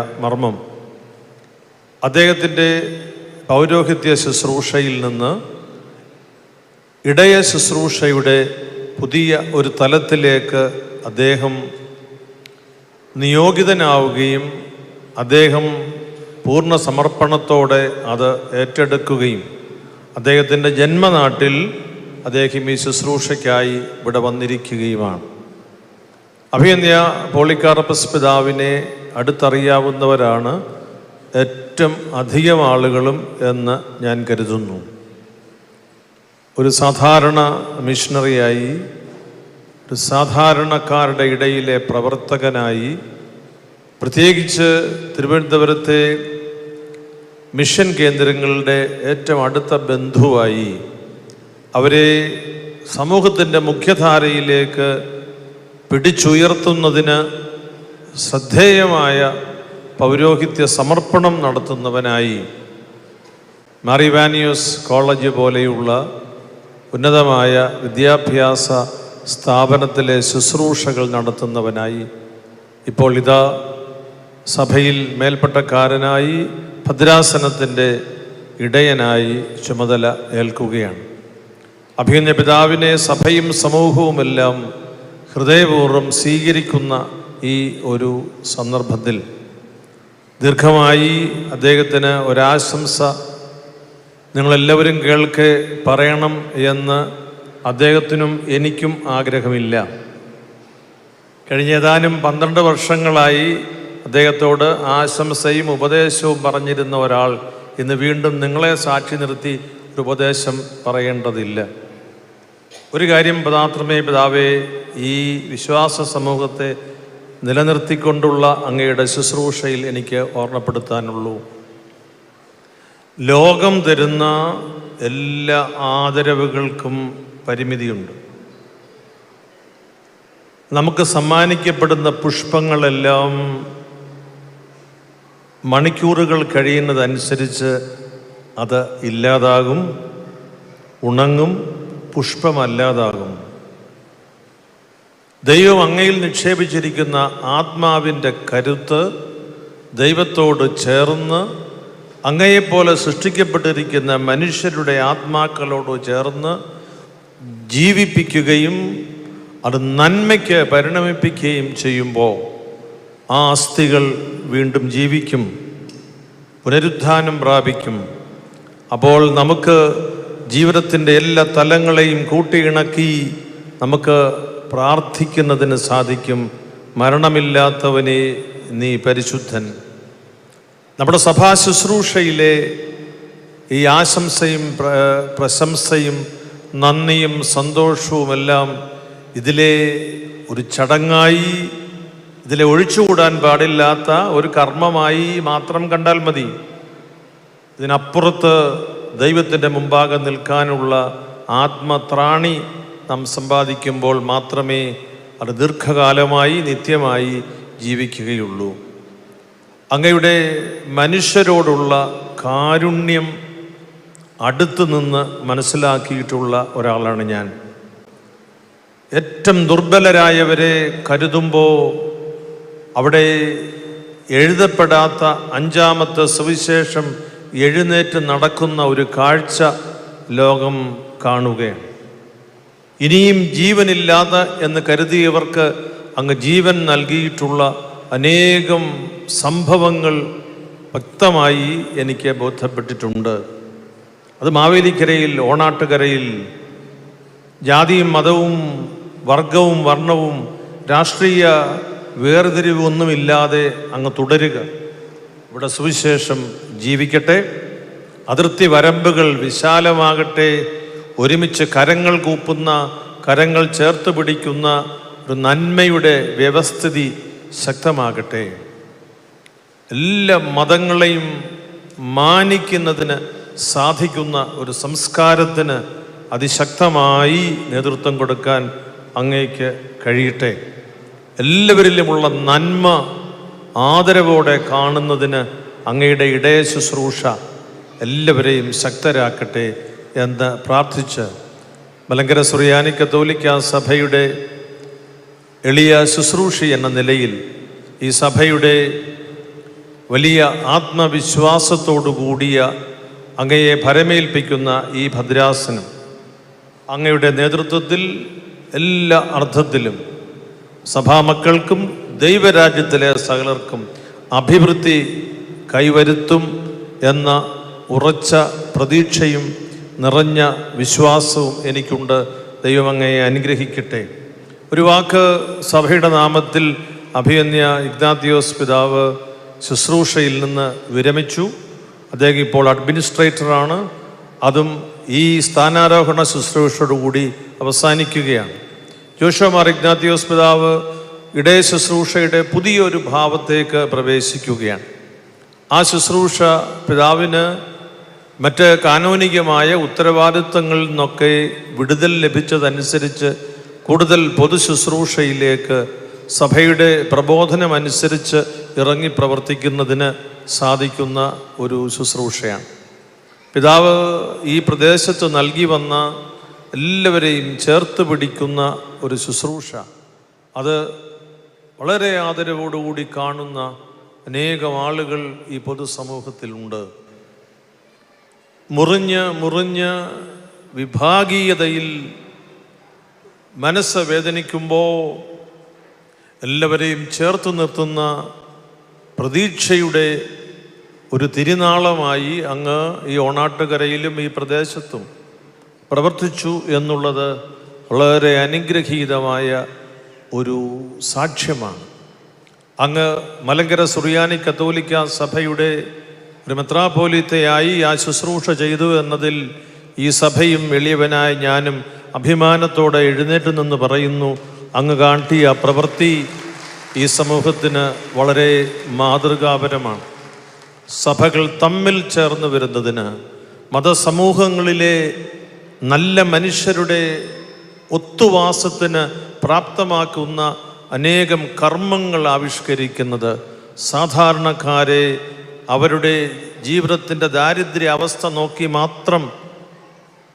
മർമ്മം. അദ്ദേഹത്തിന്റെ പൗരോഹിത്യ ശുശ്രൂഷയിൽ നിന്ന് ഇടയ ശുശ്രൂഷയുടെ പുതിയ ഒരു തലത്തിലേക്ക് അദ്ദേഹം നിയോഗിതനാവുകയും അദ്ദേഹം പൂർണ സമർപ്പണത്തോടെ അത് ഏറ്റെടുക്കുകയും അദ്ദേഹത്തിന്റെ ജന്മനാട്ടിൽ അദ്ദേഹം ഈ ശുശ്രൂഷയ്ക്കായി ഇവിടെ വന്നിരിക്കുകയുമാണ്. അഭിയന്യ പോളിക്കാർപ്പസ് പിതാവിനെ അടുത്തറിയാവുന്നവരാണ് ഏറ്റവും അധികം ആളുകളും എന്ന് ഞാൻ കരുതുന്നു. ഒരു സാധാരണ മിഷണറിയായി ഒരു സാധാരണക്കാരുടെ ഇടയിലെ പ്രവർത്തകനായി പ്രത്യേകിച്ച് തിരുവനന്തപുരത്തെ മിഷൻ കേന്ദ്രങ്ങളുടെ ഏറ്റവും അടുത്ത ബന്ധുവായി അവരെ സമൂഹത്തിന്റെ മുഖ്യധാരയിലേക്ക് പിടിച്ചുയർത്തുന്നതിന് ശ്രദ്ധേയമായ പൗരോഹിത്യ സമർപ്പണം നടത്തുന്നവനായി മാറിവാനിയോസ് കോളേജ് പോലെയുള്ള ഉന്നതമായ വിദ്യാഭ്യാസ സ്ഥാപനത്തിലെ ശുശ്രൂഷകൾ നടത്തുന്നവനായി ഇപ്പോൾ ഇതാ സഭയിൽ മേൽപ്പെട്ടക്കാരനായി ഭദ്രാസനത്തിന്റെ ഇടയനായി ചുമതല ഏൽക്കുകയാണ്. അഭിനയ പിതാവിനെ സഭയും സമൂഹവുമെല്ലാം ഹൃദയപൂർവം സ്വീകരിക്കുന്ന ഈ ഒരു സന്ദർഭത്തിൽ ദീർഘമായി അദ്ദേഹത്തിന് ഒരാശംസ നിങ്ങളെല്ലാവരും കേൾക്കെ പറയണം എന്ന് അദ്ദേഹത്തിനും എനിക്കും ആഗ്രഹമില്ല. കഴിഞ്ഞ ഏതാനും പന്ത്രണ്ട് വർഷങ്ങളായി അദ്ദേഹത്തോട് ആശംസയും ഉപദേശവും പറഞ്ഞിരുന്ന ഒരാൾ ഇന്ന് വീണ്ടും നിങ്ങളെ സാക്ഷി നിർത്തി ഒരു ഉപദേശം പറയേണ്ടതില്ല. ഒരു കാര്യം പദാത്രമേ പിതാവേ ഈ വിശ്വാസ സമൂഹത്തെ നിലനിർത്തിക്കൊണ്ടുള്ള അങ്ങയുടെ ശുശ്രൂഷയിൽ എനിക്ക് ഓർമ്മപ്പെടുത്താനുള്ളൂ. ലോകം തരുന്ന എല്ലാ ആദരവുകൾക്കും പരിമിതിയുണ്ട്. നമുക്ക് സമ്മാനിക്കപ്പെടുന്ന പുഷ്പങ്ങളെല്ലാം മണിക്കൂറുകൾ കഴിയുന്നതനുസരിച്ച് അത് ഇല്ലാതാകും ഉണങ്ങും പുഷ്പമല്ലാതാകും. ദൈവം അങ്ങയിൽ നിക്ഷേപിച്ചിരിക്കുന്ന ആത്മാവിന്റെ കരുത്ത് ദൈവത്തോട് ചേർന്ന് അങ്ങയെപ്പോലെ സൃഷ്ടിക്കപ്പെട്ടിരിക്കുന്ന മനുഷ്യരുടെ ആത്മാക്കളോട് ചേർന്ന് ജീവിപ്പിക്കുകയും അത് നന്മയ്ക്ക് പരിണമിപ്പിക്കുകയും ചെയ്യുമ്പോൾ ആ അസ്ഥികൾ വീണ്ടും ജീവിക്കും പുനരുത്ഥാനം പ്രാപിക്കും. അപ്പോൾ നമുക്ക് ജീവിതത്തിന്റെ എല്ലാ തലങ്ങളെയും കൂട്ടിയിണക്കി നമുക്ക് പ്രാർത്ഥിക്കുന്നതിന് സാധിക്കും. മരണമില്ലാത്തവനെ നീ പരിശുദ്ധൻ. നമ്മുടെ സഭാ ശുശ്രൂഷയിലെ ഈ ആശംസയും പ്രശംസയും നന്ദിയും സന്തോഷവുമെല്ലാം ഇതിലെ ഒരു ചടങ്ങായി ഇതിലെ ഒഴിച്ചുകൂടാൻ പാടില്ലാത്ത ഒരു കർമ്മമായി മാത്രം കണ്ടാൽ മതി. ഇതിനപ്പുറത്ത് ദൈവത്തിന്റെ മുമ്പാകെ നിൽക്കാനുള്ള ആത്മത്രാണി നാം സമ്പാദിക്കുമ്പോൾ മാത്രമേ അത് ദീർഘകാലമായി നിത്യമായി ജീവിക്കുകയുള്ളൂ. അങ്ങയുടെ മനുഷ്യരോടുള്ള കാരുണ്യം അടുത്തു നിന്ന് മനസ്സിലാക്കിയിട്ടുള്ള ഒരാളാണ് ഞാൻ. ഏറ്റവും ദുർബലരായവരെ കരുതുമ്പോൾ അവിടെ എഴുതപ്പെടാത്ത അഞ്ചാമത്തെ സുവിശേഷം എഴുന്നേറ്റ് നടക്കുന്ന ഒരു കാഴ്ച ലോകം കാണുകയാണ്. ഇനിയും ജീവനില്ലാതെ എന്ന് കരുതിയവർക്ക് അങ്ങ് ജീവൻ നൽകിയിട്ടുള്ള അനേകം സംഭവങ്ങൾ വ്യക്തമായി എനിക്ക് ബോധ്യപ്പെട്ടിട്ടുണ്ട്. അത് മാവേലിക്കരയിൽ ഓണാട്ടുകരയിൽ ജാതിയും മതവും വർഗവും വർണവും രാഷ്ട്രീയ വേർതിരിവൊന്നുമില്ലാതെ അങ്ങ് തുടരുക. ഇവിടെ സുവിശേഷം ജീവിക്കട്ടെ. അതിർത്തി വരമ്പുകൾ വിശാലമാകട്ടെ. ഒരുമിച്ച് കരങ്ങൾ കൂപ്പുന്ന കരങ്ങൾ ചേർത്ത് പിടിക്കുന്ന ഒരു നന്മയുടെ വ്യവസ്ഥിതി ശക്തമാകട്ടെ. എല്ലാ മതങ്ങളെയും മാനിക്കുന്നതിന് സാധിക്കുന്ന ഒരു സംസ്കാരത്തിന് അതിശക്തമായി നേതൃത്വം കൊടുക്കാൻ അങ്ങേക്ക് കഴിയട്ടെ. എല്ലാവരിലുമുള്ള നന്മ ആദരവോടെ കാണുന്നതിന് അങ്ങയുടെ ഇടയ ശുശ്രൂഷ എല്ലാവരെയും ശക്തരാക്കട്ടെ എന്ന് പ്രാർത്ഥിച്ച് മലങ്കര സുറിയാനി കത്തോലിക്ക സഭയുടെ എളിയ ശുശ്രൂഷി എന്ന നിലയിൽ ഈ സഭയുടെ വലിയ ആത്മവിശ്വാസത്തോടു കൂടിയ അങ്ങയെ ഭരമേൽപ്പിക്കുന്ന ഈ ഭദ്രാസനം അങ്ങയുടെ നേതൃത്വത്തിൽ എല്ലാ അർത്ഥത്തിലും സഭാമക്കൾക്കും ദൈവരാജ്യത്തിലെ സകലർക്കും അഭിവൃദ്ധി കൈവരുത്തും എന്ന ഉറച്ച പ്രതീക്ഷയും നിറഞ്ഞ വിശ്വാസവും എനിക്കുണ്ട്. ദൈവമങ്ങയെ അനുഗ്രഹിക്കട്ടെ. ഒരു വാക്ക് സഭയുടെ നാമത്തിൽ അഭിയന്യ ഇഗ്നാത്തിയോസ് പിതാവ് ശുശ്രൂഷയിൽ നിന്ന് വിരമിച്ചു. അദ്ദേഹം ഇപ്പോൾ അഡ്മിനിസ്ട്രേറ്ററാണ്. അതും ഈ സ്ഥാനാരോഹണ ശുശ്രൂഷയോടുകൂടി അവസാനിക്കുകയാണ്. ജോഷമാർ ഇഗ്നാത്തിയോസ് പിതാവ് ഇടയ ശുശ്രൂഷയുടെ പുതിയൊരു ഭാവത്തേക്ക് പ്രവേശിക്കുകയാണ്. ആ ശുശ്രൂഷ പിതാവിന് മറ്റ് കാനോനികമായ ഉത്തരവാദിത്വങ്ങളിൽ നിന്നൊക്കെ വിടുതൽ ലഭിച്ചതനുസരിച്ച് കൂടുതൽ പൊതു ശുശ്രൂഷയിലേക്ക് സഭയുടെ പ്രബോധനമനുസരിച്ച് ഇറങ്ങി പ്രവർത്തിക്കുന്നതിന് സാധിക്കുന്ന ഒരു ശുശ്രൂഷയാണ്. പിതാവ് ഈ പ്രദേശത്ത് നൽകി വന്ന എല്ലാവരെയും ചേർത്ത് പിടിക്കുന്ന ഒരു ശുശ്രൂഷ. അത് വളരെ ആദരവോടുകൂടി കാണുന്ന അനേകം ആളുകൾ ഈ പൊതുസമൂഹത്തിലുണ്ട് മുറിഞ്ഞ് മുറിഞ്ഞ് വിഭാഗീയതയിൽ മനസ്സ് വേദനിക്കുമ്പോൾ എല്ലാവരെയും ചേർത്ത് നിർത്തുന്ന പ്രതീക്ഷയുടെ ഒരു തിരുനാളമായി അങ്ങ് ഈ ഓണാട്ടുകരയിലും ഈ പ്രദേശത്തും പ്രവർത്തിച്ചു എന്നുള്ളത് വളരെ അനുഗ്രഹീതമായ ഒരു സാക്ഷ്യമാണ്. അങ്ങ് മലങ്കര സുറിയാനി കത്തോലിക്ക സഭയുടെ ഒരു മെത്രാപോലിത്തയായി ആ ശുശ്രൂഷ ചെയ്തു എന്നതിൽ ഈ സഭയും എളിയവനായ ഞാനും അഭിമാനത്തോടെ എഴുന്നേറ്റ് നിന്ന് പറയുന്നു അങ്ങ് കാട്ടിയ പ്രവൃത്തി ഈ സമൂഹത്തിന് വളരെ മാതൃകാപരമാണ്. സഭകൾ തമ്മിൽ ചേർന്ന് വരുന്നതിന് മതസമൂഹങ്ങളിലെ നല്ല മനുഷ്യരുടെ ഒത്തുവാസത്തിന് പ്രാപ്തമാക്കുന്ന അനേകം കർമ്മങ്ങൾ ആവിഷ്കരിക്കുന്നത്. സാധാരണക്കാരെ അവരുടെ ജീവിതത്തിന്റെ ദാരിദ്ര്യ അവസ്ഥ നോക്കി മാത്രം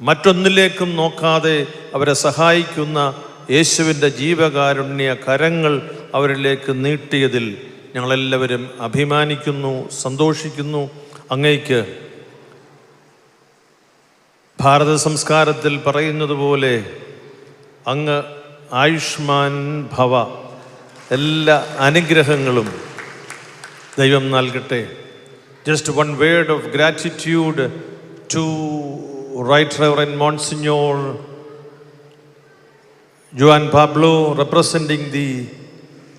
മറ്റൊന്നിലേക്കും നോക്കാതെ അവരെ സഹായിക്കുന്ന യേശുവിന്റെ ജീവകാരുണ്യ കരങ്ങൾ അവരിലേക്ക് നീട്ടിയതിൽ ഞങ്ങളെല്ലാവരും അഭിമാനിക്കുന്നു സന്തോഷിക്കുന്നു. അങ്ങയ്ക്ക് ഭാരത സംസ്കാരത്തിൽ പറയുന്നത് പോലെ അങ്ങ് ആയുഷ്മാൻ ഭവ എല്ലാ അനുഗ്രഹങ്ങളും ദൈവം നൽകട്ടെ just one word of gratitude to right reverend monsignor Pablo, representing the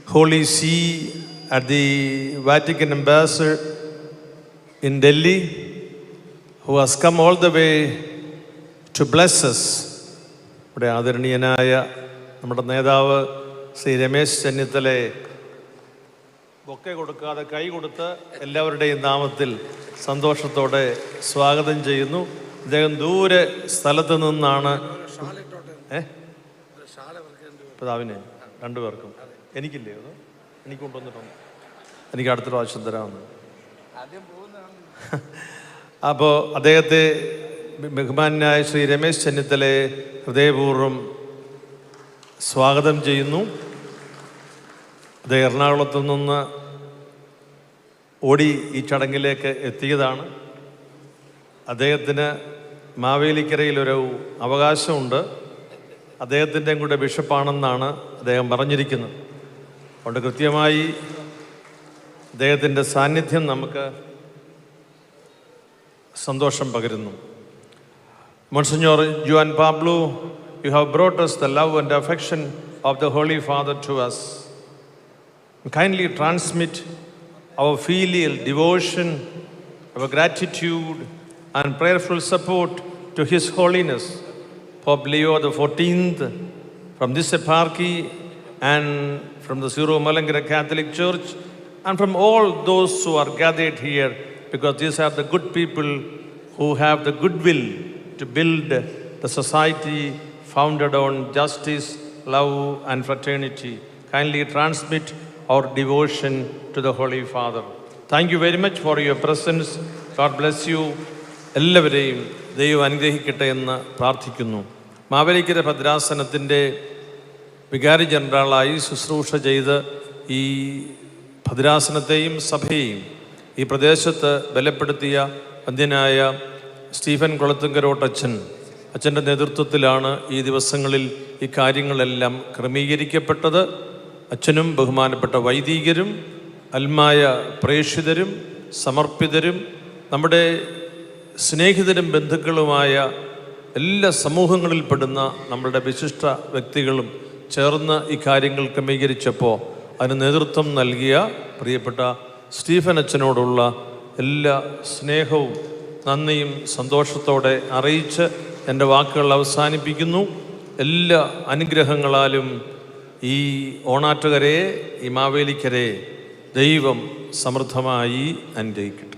Holy See at the Vatican Ambassador in Delhi, who has come all the way to bless us. ഇവിടെ ആദരണീയനായ നമ്മുടെ നേതാവ് ശ്രീ രമേശ് ചെന്നിത്തലയെ ബൊക്കെ കൊടുക്കാതെ കൈ കൊടുത്ത് എല്ലാവരുടെയും നാമത്തിൽ സന്തോഷത്തോടെ സ്വാഗതം ചെയ്യുന്നു. അദ്ദേഹം ദൂരെ സ്ഥലത്ത് നിന്നാണ് ഏ? പിതാവിനെ രണ്ടുപേർക്കും. എനിക്കില്ലേ അത്? എനിക്ക് കൊണ്ടുവന്നിട്ടുണ്ട്. എനിക്ക് അടുത്ത പ്രാവശ്യം തരാമെന്ന്. അപ്പോൾ അദ്ദേഹത്തെ ബഹുമാനായ ശ്രീ രമേശ് ചെന്നിത്തലയെ ഹൃദയപൂർവം സ്വാഗതം ചെയ്യുന്നു. അത് എറണാകുളത്തു നിന്ന് ഓടി ഈ ചടങ്ങിലേക്ക് എത്തിയതാണ്. അദ്ദേഹത്തിന് മാവേലിക്കരയിലൊരു അവകാശമുണ്ട്. അദ്ദേഹത്തിന്റെയും കൂടെ ബിഷപ്പാണെന്നാണ് അദ്ദേഹം പറഞ്ഞിരിക്കുന്നത്. അതുകൊണ്ട് കൃത്യമായി അദ്ദേഹത്തിന്റെ സാന്നിധ്യം നമുക്ക് സന്തോഷം പകരുന്നു. Monsignor Juan Pablo, you have brought us the love and affection of the Holy Father to us. Kindly transmit our filial devotion, our gratitude, and prayerful support to His Holiness, Pope Leo XIV, from this eparchy and from the Syro Malangara Catholic Church, and from all those who are gathered here, because these are the good people who have the goodwill to build the society founded on justice, love, and fraternity. Kindly transmit our devotion to the Holy Father. Thank you very much for your presence. God bless you. എല്ലാവരെയും ദൈവം അനുഗ്രഹിക്കട്ടെ എന്ന് പ്രാർത്ഥിക്കുന്നു മാവേലിക്കര ഭദ്രാസനത്തിന്റെ വികാരി ജനറലായി ശുശ്രൂഷ ചെയ്ത് ഈ ഭദ്രാസനത്തെയും സഭയെയും ഈ പ്രദേശത്ത് ബലപ്പെടുത്തിയ അന്ത്യനായ സ്റ്റീഫൻ കുളത്തുങ്കരോട്ടച്ഛൻ അച്ഛന്റെ നേതൃത്വത്തിലാണ് ഈ ദിവസങ്ങളിൽ ഈ കാര്യങ്ങളെല്ലാം ക്രമീകരിക്കപ്പെട്ടത്. അച്ഛനും ബഹുമാനപ്പെട്ട വൈദികരും അൽമായ പ്രേക്ഷിതരും സമർപ്പിതരും നമ്മുടെ സ്നേഹിതരും ബന്ധുക്കളുമായ എല്ലാ സമൂഹങ്ങളിൽപ്പെടുന്ന നമ്മുടെ വിശിഷ്ട വ്യക്തികളും ചേർന്ന് ഈ കാര്യങ്ങൾ ക്രമീകരിച്ചപ്പോൾ അതിന് നേതൃത്വം നൽകിയ പ്രിയപ്പെട്ട സ്റ്റീഫൻ അച്ഛനോടുള്ള എല്ലാ സ്നേഹവും നന്ദിയും സന്തോഷത്തോടെ അറിയിച്ച് എന്റെ വാക്കുകൾ അവസാനിപ്പിക്കുന്നു. എല്ലാ അനുഗ്രഹങ്ങളാലും ഈ ഓണാട്ടുകരയെ ഈ മാവേലിക്കരയെ ദൈവം സമൃദ്ധമായി അനുഗ്രഹിക്കട്ടെ.